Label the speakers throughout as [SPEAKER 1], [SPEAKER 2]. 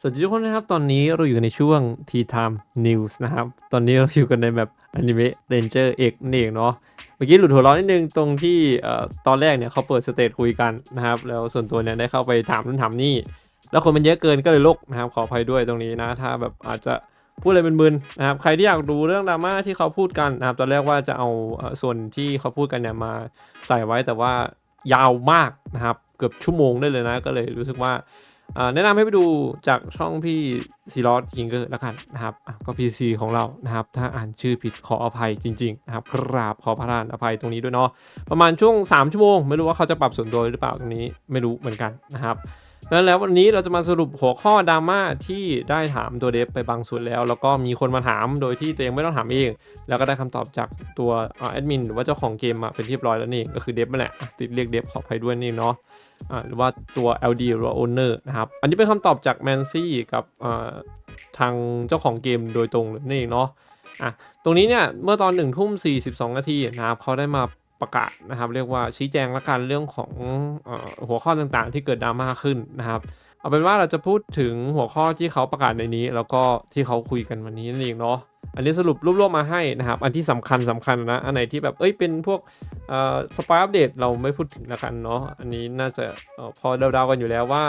[SPEAKER 1] สวัสดีทุกคนนะครับ ตอนนี้เราอยู่ในช่วง t Time News นะครับ ตอนนี้เราอยู่กันในแบบอนิเมะเรนเจอร์เอกนี่เองเนาะ เมื่อกี้หลุดหัวเร้อนนิดนึงตรงที่ตอนแรกเนี่ยเขาเปิดสเตจคุยกันนะครับ แล้วส่วนตัวเนี่ยได้เข้าไปถามนู่นถามนี่ แล้วคนมันเยอะเกินก็เลยลกนะครับ ขออภัยด้วยตรงนี้นะ ถ้าแบบอาจจะพูดอะไรมึนๆนะครับ ใครที่อยากดูเรื่องดราม่าที่เขาพูดกันนะครับ ตอนแรกว่าจะเอาส่วนที่เขาพูดกันเนี่ยมาใส่ไว้แต่ว่ายาวมากนะครับ เกือบชั่วโมงได้เลยนะ ก็เลยรู้สึกว่า แนะนำให้ไปดูจากช่องพี่ซีรอสกิงเกอร์แล้วกันนะครับอะก็ PC ของเรานะครับ ถ้าอ่านชื่อผิดขออภัยจริงๆนะครับกราบขอพระทานอภัยตรงนี้ด้วยเนาะประมาณช่วง 3 ชั่วโมง ไม่รู้ว่าเขาจะปรับส่วนโดยหรือเปล่าตรงนี้ไม่รู้เหมือนกันนะครับ นั้นแล้ววันนี้เราจะมาสรุปหัวข้อดราม่าที่ได้ถามตัวเดฟไปบางส่วนแล้ว แล้วก็มีคนมาถามโดยที่ตัวเองไม่ต้องถามเอง แล้วก็ได้คำตอบจากตัวแอดมินหรือว่าเจ้าของเกมมาเป็นที่เรียบร้อยแล้วนี่ก็คือเดฟนั่นแหละติดเรียกเดฟขออภัยด้วยนี่เนาะหรือว่าตัว LD หรือว่า Owner นะครับอันนี้เป็นคำตอบจากแมนซี่กับทางเจ้าของเกมโดยตรงเลยนี่เองเนาะอะตรงนี้เนี่ยเมื่อตอน1นึ่ทุ่ม42นาทีนะครับเขาได้มา ประกาศนะครับ เรียกว่าชี้แจงละกันเรื่องของออหัวข้อต่างๆ ที่เกิดดราม่าขึ้นนะครับ เอาเป็นว่าเราจะพูดถึงหัวข้อที่เขาประกาศในนี้ แล้วก็ที่เขาคุยกันวันนี้นั่นเองเนาะ อันนี้สรุปรวบๆมมาให้นะครับ อันที่สำคัญสำคัญนะ อันไหนที่แบบ เอ้ย เป็นพวกสปายอัปเดตเราไม่พูดถึงล้วกันเนาะ อันนี้น่าจะออพอเดาๆกันอยู่แล้วว่า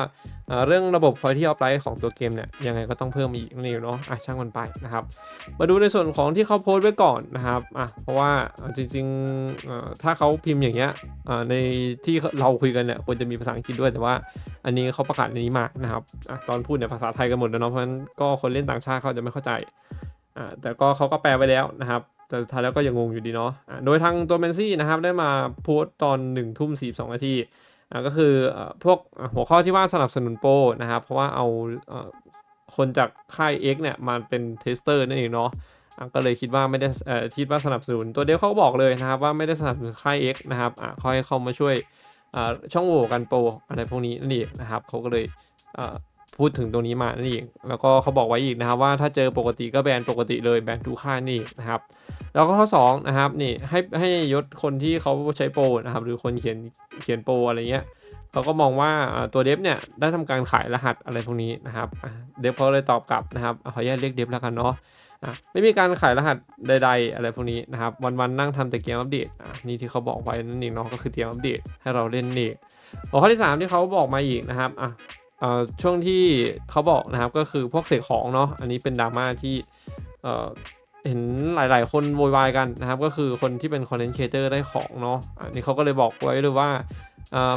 [SPEAKER 1] เเรื่องระบบ Quality of Life ของตัวเกมเนี่ย ยังไงก็ต้องเพิ่มอีกนี่เนาะ อะช่างมันไปนะครับ มาดูในส่วนของที่เขาโพสต์ไว้ก่อนนะครับ อะ เพราะว่าจริงๆ ถ้าเขาพิมพ์อย่างเงี้ยในที่เราคุยกันเนี่ยควรจะมีภาษาอังกฤษด้วย แต่ว่า อันนี้เขาประกาศในนี้มานะครับ อะ ตอนพูดเนี่ยภาษาไทยกันหมดแล้วเนาะ เพราะฉะนั้นก็คนเล่นต่างชาติเขาจะไม่เข้าใจ อ่าแต่ก็เขาก็แปลไว้แล้วนะครับ แต่สุดท้ายแล้วก็ยังงงอยู่ดีเนาะอ่าโดยทางตัวแมนซี่นะครับได้มาโพสต์ตอน1นึ่ทุ่มสีนาทีอ่าก็คือพวกหัวข้อที่ว่าสนับสนุนโปรนะครับ เพราะว่าเอาอคนจากค่าย X เนี่ยมาเป็นเทสเตอร์นั่นเองเนาะก็เลยคิดว่าไม่ได้เอ่อคิดว่าสนับสนุนตัวเดฟเขาก็บอกเลยนะครับว่าไม่ได้สนับสนุนค่าย X นะครับอะเขาให้เข้ามาช่วยช่องโหว่กันโปรอะไรพวกนี้นั่นเองนะครับเขาก็เลย พูดถึงตรงนี้มานั่นเองแล้วก็เขาบอกไว้อีกนะครับว่าถ้าเจอปกติก็แบนปกติเลยแบนทุกค่ายนี่นะครับ แล้วก็ข้อ2นะครับนี่ให้ให้ยศคนที่เขาใช้โปรนะครับ หรือคนเขียนเขียนโปรอะไรเงี้ยเขาก็มองว่าตัวเดฟเนี่ยได้ทำการขายรหัสอะไรพวกนี้นะครับเดฟเขาเลยตอบกลับนะครับขออนุญาตเรียกเดฟแล้วกันเนาะไม่มีการขายรหัสใด ๆ อะไรพวกนี้นะครับ วันๆนั่งทำแต่เกมอัปเดตนี่ที่เขาบอกไว้นั่นเองเนาะก็คือเกมอัปเดตให้เราเล่นนี่ข้อที่ 3 ที่เขาบอกมาอีกนะครับอะ ช่วงที่เขาบอกนะครับก็คือพวกเสกของเนาะอันนี้เป็นดราม่าที่เเห็นหลาย ๆ คนโวยวายกันนะครับ ก็คือคนที่เป็นคอนเทนต์ครีเอเตอร์ได้ของเนาะอันนี้เขาก็เลยบอกไว้เลยว่า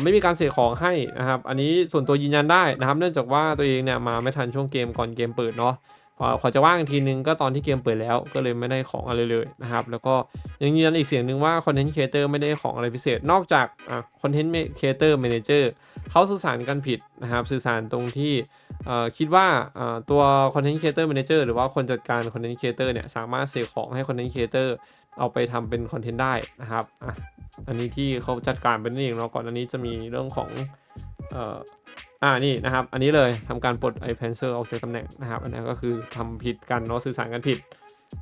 [SPEAKER 1] ไม่มีการเสกของให้นะครับ อันนี้ส่วนตัวยืนยันได้นะครับ เนื่องจากว่าตัวเองเนี่ยมาไม่ทันช่วงเกมก่อนเกมเปิดเนาะขอจะว่างอีกทีนึงก็ตอนที่เกมเปิดแล้ว ก็เลยไม่ได้ของอะไรเลยนะครับ แล้วก็ยังยืนยันอีกเสียงหนึ่งว่าคอนเทนต์ครีเอเตอร์ไม่ได้ของอะไรพิเศษนอกจากคอนเทนต์ครีเอเตอร์แมเนเจอร์ เขาสื่อสารกันผิดนะครับ สื่อสารตรงที่คิดว่าตัว Content Creator Manager หรือว่าคนจัดการ Content Creator เนี่ยสามารถเสกของให้ Content Creator เอาไปทำเป็นคอนเทนต์ได้นะครับอะอันนี้ที่เขาจัดการเป็นนี่เองเนาะก่อนอันนี้จะมีเรื่องของเอ่ออ่านี่นะครับ อันนี้เลยทำการปลดไอเพนเซอร์ออกจากตำแหน่งนะครับ อันนี้ก็คือทำผิดกันเนาะสื่อสารกันผิด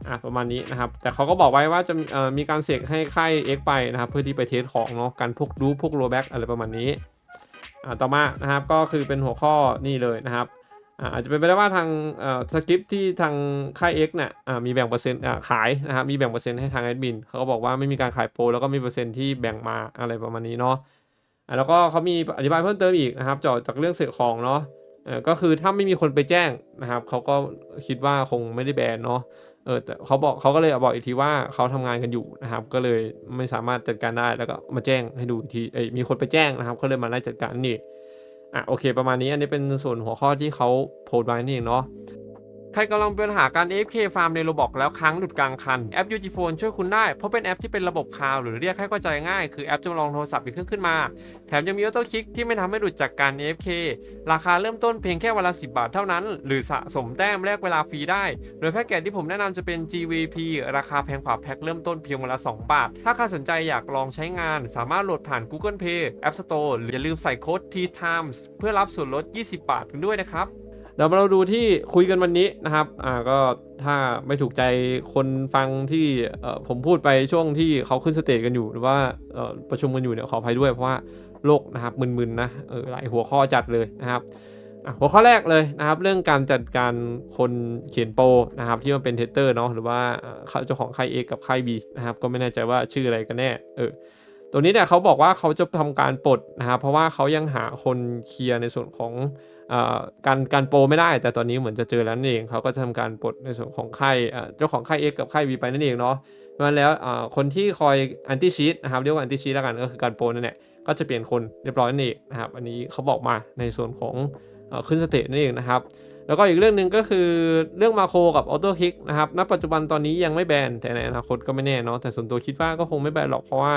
[SPEAKER 1] อะประมาณนี้นะครับ แต่เขาก็บอกไว้ว่าจะมีการเสกให้ค่าย X ไปนะครับ เพื่อที่ไปเทสของเนาะการพวกดูพวกโรแบ็กอะไรประมาณนี้ ต่อมานะครับก็คือเป็นหัวข้อนี่เลยนะครับอาจจะเป็นไปได้ว่าทางสคริปที่ทางค่าย X เนี่ยมีแบ่งเปอร์เซ็นต์ขายนะครับมีแบ่งเปอร์เซ็นต์ให้ทางแอดมินเขาก็บอกว่าไม่มีการขายโปรแล้วก็มีเปอร์เซ็นต์ที่แบ่งมาอะไรประมาณนี้เนาะแล้วก็เขามีอธิบายเพิ่มเติมอีกนะครับจากจากเรื่องเสกของเนาะก็คือถ้าไม่มีคนไปแจ้งนะครับเขาก็คิดว่าคงไม่ได้แบนเนาะ เออแต่เขาบอกเขาก็เลยบอกอีกทีว่าเขาทำงานกันอยู่นะครับ ก็เลยไม่สามารถจัดการได้แล้วก็มาแจ้งให้ดูอีกทีเอ้ยมีคนไปแจ้งนะครับก็เลยมาไล่จัดการนี่อะโอเค ประมาณนี้อันนี้เป็นส่วนหัวข้อที่เขาโพสต์ไว้นี่เองเนาะ ครกำลังเป็นปัญหาการ AFK ฟาร์มในโรบอกแล้วค้างหลุดกลางคัน แอป UG Phone ช่วยคุณได้ เพราะเป็นแอปที่เป็นระบบคลาวหรือเรียกให้เข้าใจง่าย คือแอปจำลองโทรศัพท์อีกเครื่องขึ้นมา แถมยังมีออโต้คลิกที่ไม่ทำให้หลุดจากการ AFK ราคาเริ่มต้นเพียงแค่วันละ 10 บาทเท่านั้น หรือสะสมแต้มแลกเวลาฟรีได้ โดยแพ็กเกจที่ผมแนะนำจะเป็น GVP ราคาแพงกว่าแพ็คเริ่มต้นเพียงวันละ 2 บาท ถ้าใครสนใจอยากลองใช้งาน สามารถโหลดผ่าน Google Play App Store หรืออย่าลืมใส่โค้ด T Times เพื่อรับส่วนลด 20 บาทกันด้วยนะครับ เดี๋ยวเราดูที่คุยกันวันนี้นะครับ อ่าก็ถ้าไม่ถูกใจคนฟังที่ผมพูดไปช่วงที่เขาขึ้นสเตจกันอยู่หรือว่าประชุมกันอยู่เนี่ยขออภัยด้วยเพราะว่าโลกนะครับมึนๆนะหลายหัวข้อจัดเลยนะครับหัวข้อแรกเลยนะครับ เรื่องการจัดการคนเขียนโปรนะครับที่มันเป็นเทสเตอร์เนาะหรือว่าเขาเจ้าของค่าย A กับค่าย B นะครับก็ไม่แน่ใจว่าชื่ออะไรกันแน่เออ ตัวนี้เนี่ยเขาบอกว่าเขาจะทำการปลดนะครับเพราะว่าเขายังหาคนเคลียร์ในส่วนของอการการโปรไม่ได้ แต่ตอนนี้เหมือนจะเจอแล้วนั่นเองเขาก็จะทำการปลดในส่วนของค่ายเจ้าของค่าย X กับค่าย B ไปนั่นเองเนาะเพราะฉะนั้นแล้วคนที่คอยอันติชีตนะครับเรียกว่าอันติชีตแล้วกันก็คือการโปรนั่นแหละก็จะเปลี่ยนคนเรียบร้อยนั่นเองนะครับอันนี้เขาบอกมาในส่วนของอขึ้นสเตจนั่นเองนะครับแล้วก็อีกเรื่องหนึ่งก็คือเรื่องมาโครกับออโต้คิกนะครับ ณ ปัจจุบันตอนนี้ยังไม่แบน แต่ในอนาคตก็ไม่แน่เนาะ แต่ส่วนตัวคิดว่าก็คงไม่แบนหรอกเพราะว่า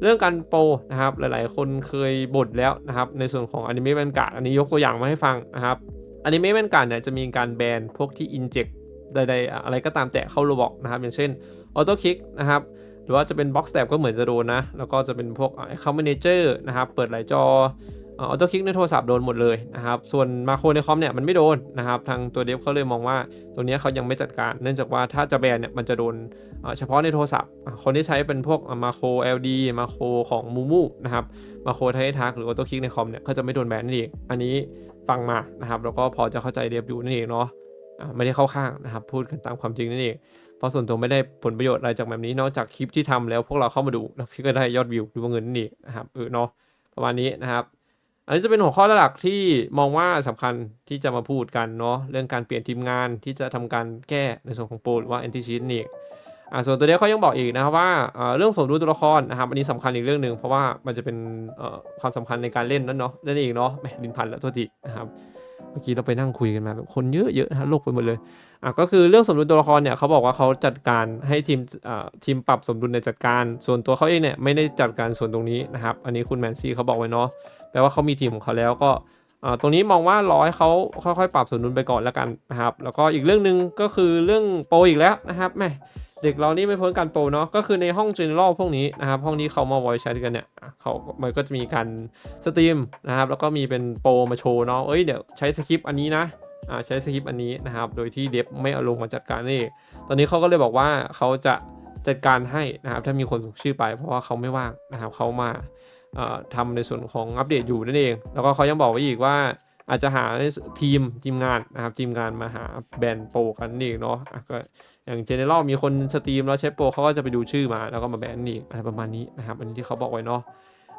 [SPEAKER 1] เรื่องการโปรนะครับหลายๆ คนเคยบ่นแล้วนะครับในส่วนของอนิเมะแวนการ์ดอันนี้ยกตัวอย่างมาให้ฟังนะครับอนิเมะแวนการ์ดเนี่ยจะมีการแบนพวกที่อินเจกใดๆอะไรก็ตามแต่เข้าโรบอกนะครับ อย่างเช่นออโต้คลิกนะครับหรือว่าจะเป็นบ็อกซ์แ p ก็เหมือนจะโดนนะ แล้วก็จะเป็นพวก Account Manager นะครับ เปิดหลายจอ ออโต้คลิกในโทรศัพท์โดนหมดเลยนะครับ ส่วนมาโครในคอมเนี่ยมันไม่โดนนะครับ ทางตัวเดฟเขาเลยมองว่าตัวเนี้ยเขายังไม่จัดการ เนื่องจากว่าถ้าจะแบนเนี่ยมันจะโดนเฉพาะในโทรศัพท์ คนที่ใช้เป็นพวกมาโคร LD มาโครของมูมูนะครับ มาโครไททักหรือออโต้คลิกในคอมเนี่ยก็จะไม่โดนแบนนั่นเอง อันนี้ฟังมานะครับ แล้วก็พอจะเข้าใจเดฟอยู่นั่นเองเนาะะไม่ได้เข้าข้างนะครับพูดกันตามความจริงนั่นเองเพราะส่วนตัวไม่ได้ผลประโยชน์อะไรจากแบบนี้นอกจากคลิปที่ทำแล้วพวกเราเข้ามาดูแล้วพี่ก็ได้ยอดวิวดูเงินนั่นเองนะครับเออเนาะประมาณนี้นะครับ อันนี้จะเป็นหัวข้อหลักที่มองว่าสำคัญที่จะมาพูดกันเนาะเรื่องการเปลี่ยนทีมงานที่จะทำการแก้ในส่วนของโปรหรือว่าแอนติชีตนี่อ่าส่วนตัวเนี้เขายังบอกอีกนะครับว่าเรื่องสมดุลตัวละครนะครับอันนี้สำคัญอีกเรื่องหนึ่งเพราะว่ามันจะเป็นความสำคัญในการเล่นนั่นเนาะนั่นเองเนาะแหมดินพันแล้วโทษทีนะครับเมื่อกี้เราไปนั่งคุยกันมาแบบคนเยอะๆนะฮะโลกไปหมดเลยอะก็คือเรื่องสมดุลตัวละครเนี่ยเขาบอกว่าเขาจัดการให้ทีมอ่าทีมปรับสมดุลในจัดการ ส่วนตัวเขาเองเนี่ยไม่ได้จัดการส่วนตรงนี้นะครับอันนี้คุณแมนซี่เขาบอกไว้เนาะ แปลว่าเขามีทีมของเขาแล้วก็ตรงนี้มองว่ารอให้เขาค่อยๆ ปรับสมดุลไปก่อนแล้วกันนะครับ แล้วก็อีกเรื่องหนึ่งก็คือเรื่องโปรอีกแล้วนะครับแม่เด็กเรานี่ไม่พ้นการโปรเนาะก็คือในห้อง general พวกนี้นะครับ ห้องนี้เขามา voice chat กันเนี่ยเขามันก็จะมีการสตรีมนะครับ แล้วก็มีเป็นโปรมาโชว์เนาะเอ้ยเดี๋ยวใช้สคริปต์อันนี้นะอ่าใช้สคริปต์อันนี้นะครับ โดยที่เดฟไม่เอาลงมาจัดการนี่ตอนนี้เขาก็เลยบอกว่าเขาจะจัดการให้นะครับ ถ้ามีคนส่งชื่อไปเพราะว่าเขาไม่ว่างนะครับเขามา ทำในส่วนของอัปเดตอยู่นั่นเอง แล้วก็เขายังบอกไว้อีกว่าอาจจะหาทีมทีมงานนะครับทีมงานมาหาแบรนด์โปรกันนี่เนาะอะก็อย่างเจเนอเรลมีคนสตรีมแล้วใช้โปรเขาก็จะไปดูชื่อมา แล้วก็มาแบนนี่อะไรประมาณนี้นะครับอันนี้ที่เขาบอกไว้เนาะ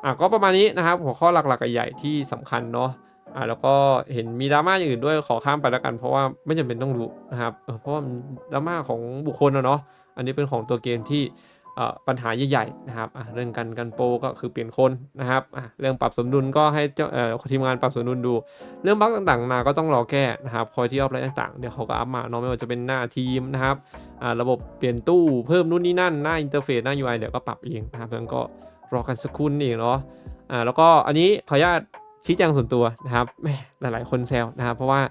[SPEAKER 1] อะก็ประมาณนี้นะครับ หัวข้อหลักๆใหญ่ที่สำคัญเนาะอะแล้วก็เห็นมีดราม่าอย่างอื่นด้วยขอข้ามไปแล้วกัน เพราะว่าไม่จำเป็นต้องรู้นะครับเพราะว่าดราม่าของบุคคลนะเนาะอันนี้เป็นของตัวเกมที่ ปัญหาใหญ่ๆนะครับเรื่องการกันโปรก็คือเปลี่ยนคนนะครับเรื่องปรับสมดุลก็ให้เจ้าทีมงานปรับสมดุลดู เรื่องบั๊กต่างๆนาก็ต้องรอแก้นะครับคอยที่ออฟไลน์ต่างๆเดี๋ยวเขาก็อัพมาเนาะไม่ว่าจะเป็นหน้าทีมนะครับระบบเปลี่ยนตู้เพิ่มนู่นนี่นั่นหน้าอินเทอร์เฟซหน้า UI เดี๋ยวก็ปรับเองนะครับแล้วก็รอกันสักครู่นี่เองเนาะแล้วก็อันนี้ขออนุญาต ชี้แจงส่วนตัวนะครับแหมหลายๆ คนแซวนะครับ เพราะว่า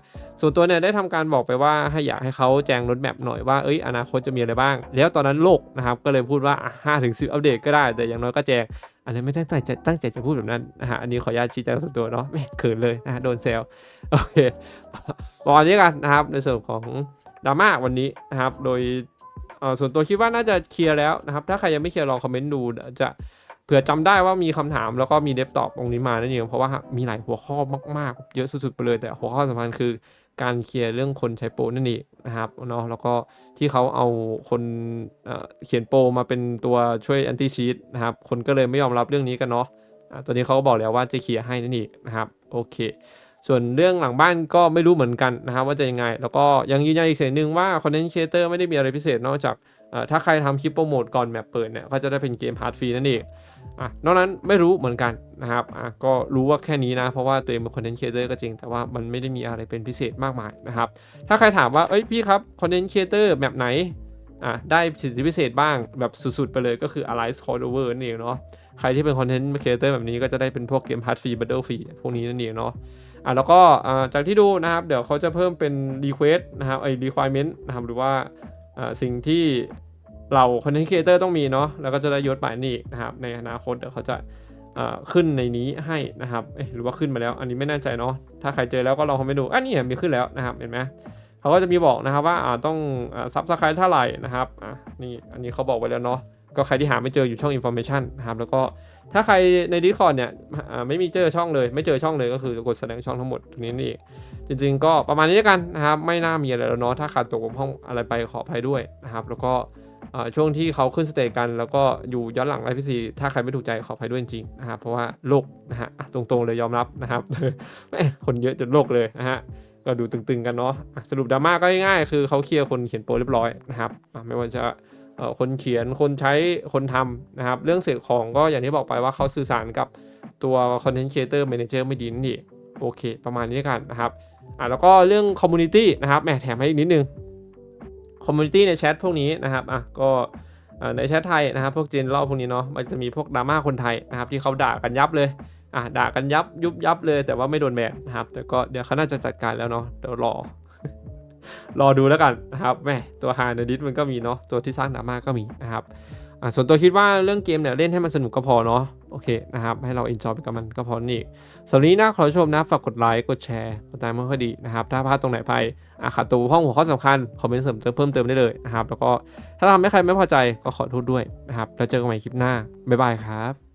[SPEAKER 1] ส่วนตัวเนี่ยได้ทำการบอกไปว่าให้อยากให้เขาแจ้งรถแมพหน่อยว่าเอ้ยอนาคตจะมีอะไรบ้าง แล้วตอนนั้นโลกนะครับก็เลยพูดว่าห้าถึงสิบอัปเดตก็ได้ แต่อย่างน้อยก็แจ้งอันนั้ไม่ตั้งใจตั้งใจจะพูดแบบนั้นนะฮะอันนี้ขออนุญาตชี้แจงส่วนตัวเนาะไม่เขินเลยนะโดนแซวโอเคประมาณนี้กันนะครับในส่วนของดราม่าวันนี้นะครับ โดยส่วนตัวคิดว่าน่าจะเคลียร์แล้วนะครับ ถ้าใครยังไม่เคลียร์ลองคอมเมนต์ดูจะ ผื่อจำได้ว่ามีคำถามแล้วก็มีเดฟตอบตรงนี้มานั่นเองเพราะว่ามีหลายหัวข้อมากๆ เยอะสุดๆไปเลย แต่หัวข้อสำคัญคือการเคลียร์เรื่องคนใช้โปรนั่นเองนะครับเนาะแล้วก็ที่เขาเอาคนเอ่อเขียนโปรมาเป็นตัวช่วยแอนตี้ชีตนะครับคนก็เลยไม่ยอมรับเรื่องนี้กันเนาะะตัวนี้เขาก็บอกแล้วว่าจะเคลียร์ให้นั่นเองนะครับโอเค ส่วนเรื่องหลังบ้านก็ไม่รู้เหมือนกันนะครับว่าจะยังไง แล้วก็ยังยืนยันอีกเสียงหนึ่งว่าคอนเทนต์ครีเอเตอร์ไม่ได้มีอะไรพิเศษนอกจาก ถ้าใครทำคลิปโปรโมทก่อนแมปเปิดเนี่ยก็จะได้เป็นเกมพาร์ทฟรีนั่นเองอะนอกนั้นไม่รู้เหมือนกันนะครับอะก็รู้ว่าแค่นี้นะ เพราะว่าตัวเองเป็นคอนเทนต์ครีเอเตอร์ก็จริง แต่ว่ามันไม่ได้มีอะไรเป็นพิเศษมากมายนะครับ ถ้าใครถามว่าเอ้ยพี่ครับคอนเทนต์ครีเอเตอร์แบบไหนอะได้สิทธิพิเศษบ้างแบบสุดๆ ไปเลยก็คือ Alliance Cover นั่นเองเนาะใครที่เป็นคอนเทนต์ครีเอเตอร์แบบนี้ก็จะได้เป็นพวกเกมพาร์ทฟรีบัตเดิลฟรีพวกนี้นั่นเองเนาะอะแล้วก็อ่าจากที่ดูนะครับ เดี๋ยวเขาจะเพิ่มเป็น request นะครับไอ้ requirement นะครับหรือว่า สิ่งที่เราคอนเทนต์ครีเอเตอร์ต้องมีเนาะแล้วก็จะได้ยศหมายนี่นะครับในอนาคตเดี๋ยวเขาจะอ่าขึ้นในนี้ให้นะครับหรือว่าขึ้นมาแล้ว อันนี้ไม่แน่ใจเนาะถ้าใครเจอแล้วก็ลองคอมเมนต์ดูอันนี้มีขึ้นแล้วนะครับเห็นไหมเขาก็จะมีบอกนะครับว่าอ่าต้องซับสไครต์เท่าไหร่นะครับอะนี่อันนี้เขาบอกไว้แล้วเนาะ ก็ใครที่หาไม่เจออยู่ช่อง information นะครับแล้วก็ถ้าใครใน Discord เนี่ยไม่มีเจอช่องเลยไม่เจอช่องเลยก็คือกดแสดงช่องทั้งหมดตรงนี้นี่เองจริง ๆ ก็ประมาณนี้แล้วกันนะครับไม่น่ามีอะไรแล้วเนาะถ้าขาดตกบกพร่องอะไรไปขออภัยด้วยนะครับแล้วก็ช่วงที่เขาขึ้นสเตจกัน แล้วก็อยู่ย้อนหลังไลฟ์พีซีถ้าใครไม่ถูกใจขออภัยด้วยจริงๆนะครับเพราะว่าโลกนะฮะตรงๆเลยยอมรับนะครับคนเยอะจนโลกเลยนะฮะก็ดูตึงๆกันเนาะสรุปดราม่าก็ง่ายๆคือเขาเคลียร์คนเขียนโปรเรียบร้อยนะครับไม่ว่าจะ คนเขียนคนใช้คนทำนะครับ เรื่องเสกของก็อย่างที่บอกไปว่าเขาสื่อสารกับตัว Content Creator Manager ไม่ดีนั่นเองโอเค ประมาณนี้กันนะครับอะแล้วก็เรื่อง Community นะครับแหมแถมให้อีกนิดนึง Community ในแชทพวกนี้นะครับอะก็ในแชทไทยนะครับ พวกเจนเล่าพวกนี้เนาะมันจะมีพวกดราม่าคนไทยนะครับ ที่เขาด่ากันยับเลยอะด่ากันยับยุบยับเลย แต่ว่าไม่โดนแบนนะครับ แต่ก็เดี๋ยวเขาน่าจะจัดการแล้วเนาะเดี๋ยวรอ รอดูแล้วกันนะครับแม่ตัวฮาในดิสมันก็มีเนาะตัวที่สร้างดราม่าก็มีนะครับอะส่วนตัวคิดว่าเรื่องเกมเนี่ยเล่นให้มันสนุกก็พอเนาะโอเคนะครับให้เราเอนจอยไปกับมันก็พอนี่สำหรับวันนี้นะขอชมนะฝากกดไลค์กดแชร์กดติดตามมันก็ดีนะครับถ้าพลาดตรงไหนไปอะขาดตัวห้องหัวข้อสำคัญคอมเมนต์เสริมเติมเพิ่มเติมได้เลยนะครับแล้วก็ถ้าทำให้ใครไม่พอใจก็ขอโทษด้วยนะครับแล้วเจอกันใหม่คลิปหน้าบ๊ายบายครับ